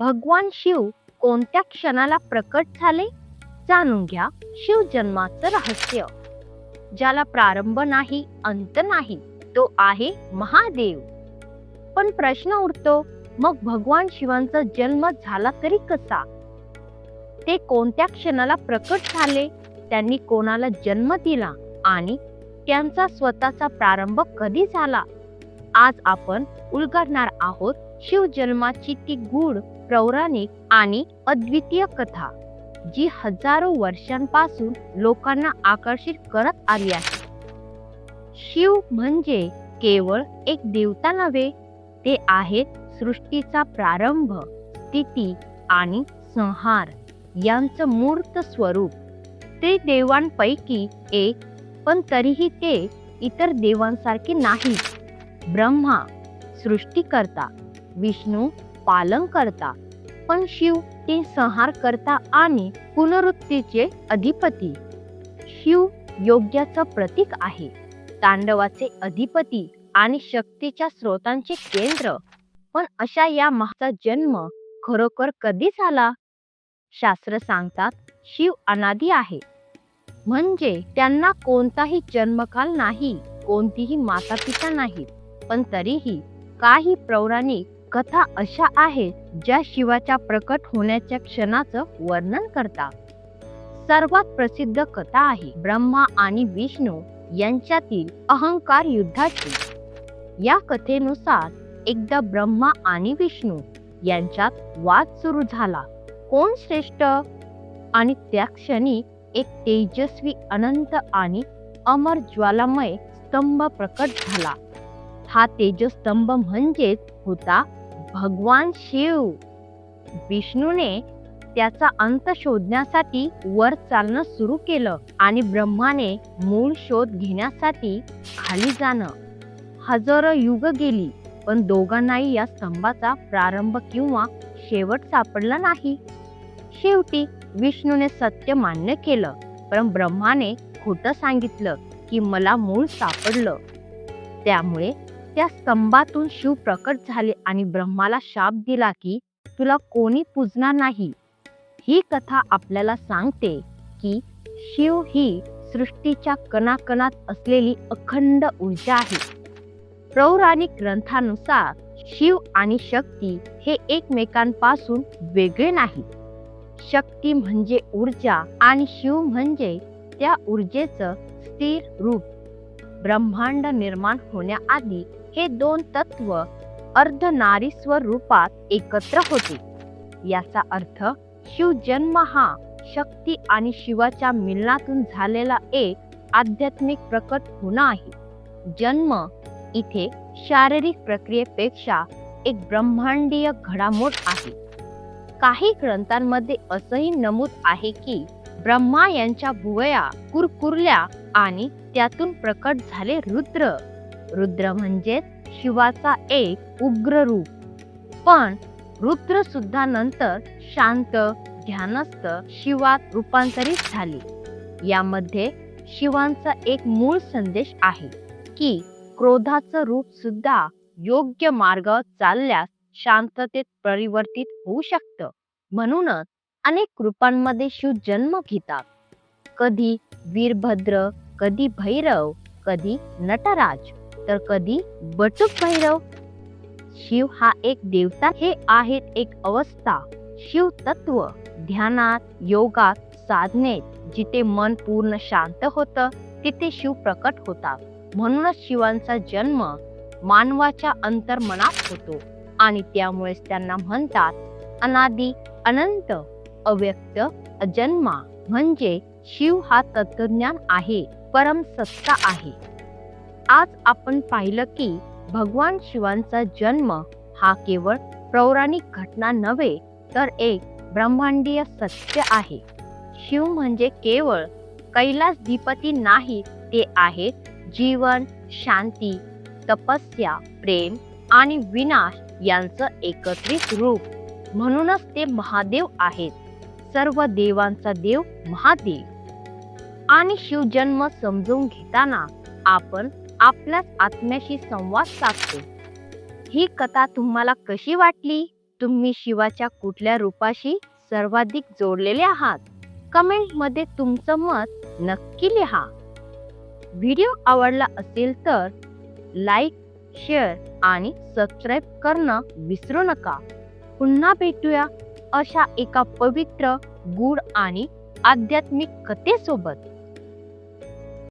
भगवान शिव कोणत्या क्षणाला प्रकट झाले? जाणून घ्या शिव जन्माचं रहस्य. ज्याला प्रारंभ नाही अंत नाही तो आहे महादेव. पण प्रश्न उरतो मग भगवान शिवांचा जन्म झाला तरी कसा? ते कोणत्या क्षणाला प्रकट झाले? त्यांनी कोणाला जन्म दिला? आणि त्यांचा स्वतःचा प्रारंभ कधी झाला? आज आपण उलगडणार आहोत शिवजन्माची ती गूढ पौराणिक आणि अद्वितीय कथा जी हजारो वर्षांपासून लोकांना आकर्षित करत आली आहे. शिव म्हणजे केवळ एक देवता नव्हे ते आहेत सृष्टीचा प्रारंभ स्थिती आणि संहार यांचं मूर्त स्वरूप. ते देवांपैकी एक पण तरीही ते इतर देवांसारखे नाही ब्रह्मा सृष्टीकर्ता विष्णू पालन करता. पण शिव ते संहार करता आणि पुनरुत्तीचे अधिपती. शिव योग्याचं प्रतीक आहे. तांडवाचे अधिपती आणि शक्तीच्या स्रोतांचे केंद्र. पण अशा या महाचा जन्म खरोखर कधी झाला? शास्त्र सांगतात शिव अनादी आहे. म्हणजे त्यांना कोणताही जन्मकाल नाही कोणतीही माता पिता नाहीत पण तरीही काही पौराणिक कथा अशा आहेत ज्या शिवाच्या प्रकट होण्याच्या क्षणाचं वर्णन करतात. सर्वात प्रसिद्ध कथा आहे ब्रह्मा आणि विष्णू यांच्यातील अहंकार युद्धाची. या कथेनुसार एकदा ब्रह्मा आणि विष्णू यांच्यात वाद सुरू झाला. कोण श्रेष्ठ? आणि त्या क्षणी एक तेजस्वी अनंत आणि अमर ज्वालामय स्तंभ प्रकट झाला. हा तेजस्तंभ म्हणजेच होता भगवान शिव विष्णूने त्याचा अंत शोधण्यासाठी वर चालणं सुरू केलं आणि ब्रह्माने मूळ शोध घेण्यासाठी खाली जाणं. हजारो युग गेली पण दोघांनाही या स्तंभाचा प्रारंभ किंवा शेवट सापडला नाही. शेवटी विष्णूने सत्य मान्य केलं पण ब्रह्माने खोटं सांगितलं की मला मूळ सापडलं. त्यामुळे त्या स्तंभातून शिव प्रकट झाले आणि ब्रह्माला शाप दिला की तुला कोणी पूजणार नाही. ही कथा आपल्याला सांगते की शिव ही सृष्टीच्या कणाकणात असलेली अखंड ऊर्जा आहे. पौराणिक ग्रंथानुसार शिव आणि शक्ती हे एकमेकांपासून वेगळे नाही शक्ती म्हणजे ऊर्जा आणि शिव म्हणजे त्या ऊर्जेचं स्थिर रूप. ब्रह्मांड निर्माण होण्याआधी हे दोन तत्व अर्ध नारी स्वरूपात एकत्र होते. याचा अर्थ शिव जन्म हा शक्ती आणि शिवाच्या मिलनातून झालेला एक आध्यात्मिक प्रकट होणं आहे. जन्म इथे शारीरिक प्रक्रियेपेक्षा एक ब्रह्मांडीय घडामोड आहे. काही ग्रंथांमध्ये असंही नमूद आहे की ब्रह्मा यांच्या भुवया कुरकुरल्या आणि त्यातून प्रकट झाले रुद्र रुद्र म्हणजेच शिवाचा एक उग्र रूप. पण रुद्र सुद्धा नंतर शांत ध्यानस्थ शिवात रूपांतरित झाले. यामध्ये शिवांचा एक मूळ संदेश आहे की क्रोधाचं रूप सुद्धा योग्य मार्गावर चालल्यास शांततेत परिवर्तित होऊ शकतं. म्हणूनच अनेक रूपांमध्ये शिव जन्म घेतात. कधी वीरभद्र कधी भैरव कधी नटराज. तर कधी बटुक भैरव. शिव हा एक देवता हे आहेत एक अवस्था. शिव तत्व ध्यानात योगात साधनेत जिथे मन पूर्ण शांत होतं तिथे शिव प्रकट होतात. म्हणूनच शिवांचा जन्म मानवाच्या अंतर्मनात होतो आणि त्यामुळेच त्यांना म्हणतात अनादी अनंत अव्यक्त अजन्मा. म्हणजे शिव हा तत्वज्ञान आहे परम सत्ता आहे. आज आपण पाहिलं की भगवान शिवांचा जन्म हा केवळ पौराणिक घटना नव्हे तर एक ब्रह्मांडीय सत्य आहे. शिव म्हणजे केवळ कैलासधिपती नाही ते आहेत जीवन शांती तपस्या प्रेम आणि विनाश यांचं एकत्रित रूप. म्हणूनच ते महादेव आहेत. सर्व देवांचा देव महादेव. आणि शिवजन्म समजून घेताना आपण आपल्याच आत्म्याशी संवाद साधतो. ही कथा तुम्हाला कशी वाटली? तुम्ही शिवाच्या कुठल्या रूपाशी सर्वाधिक जोडलेले आहात? कमेंटमध्ये तुमचं मत नक्की लिहा. व्हिडिओ आवडला असेल तर लाईक शेअर आणि सबस्क्राईब करणं विसरू नका. पुन्हा भेटूया अशा एका पवित्र गूढ आणि आध्यात्मिक कथेसोबत.